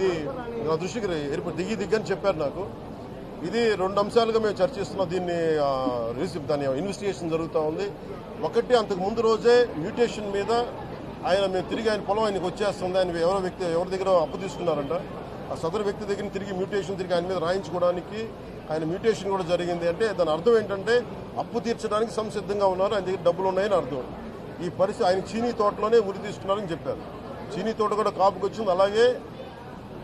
ఇది నా దృష్టికి ఏర్పడి దిగి దిగ్గని చెప్పారు నాకు. ఇది రెండు అంశాలుగా మేము చర్చిస్తున్నాం. దీన్ని ఆ, రిసీవ్ దాని ఇన్వెస్టిగేషన్ జరుగుతూ ఉంది. ఒకటి అంతకు ముందు రోజే మ్యూటేషన్ మీద ఆయన మేము తిరిగి ఆయన పొలం ఆయనకు వచ్చేస్తుంది. ఆయన ఎవరో వ్యక్తి ఎవరి దగ్గర అప్పు తీసుకున్నారంట. ఆ సదరు వ్యక్తి దగ్గర తిరిగి మ్యూటేషన్ తిరిగి ఆయన మీద రాయించుకోవడానికి ఆయన మ్యూటేషన్ కూడా జరిగింది అంటే దాని అర్థం ఏంటంటే అప్పు తీర్చడానికి సంసిద్ధంగా ఉన్నారు. ఆయన దగ్గర డబ్బులు ఉన్నాయని అర్థం. ఈ పరిస్థితి ఆయన చీనీ తోటలోనే ఉరి తీసుకున్నారని చెప్పారు. చీనీ తోట కూడా కాపుకొచ్చింది. అలాగే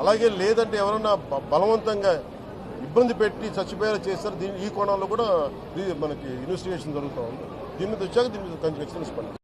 అలాగే లేదంటే ఎవరన్నా బలవంతంగా ఇబ్బంది పెట్టి చచ్చిపోయేలా చేస్తారు దీని ఈ కోణాల్లో కూడా మనకి ఇన్వెస్టిగేషన్ జరుగుతూ ఉంది. దీని మీద వచ్చాక దీని మీద ఖచ్చితంగా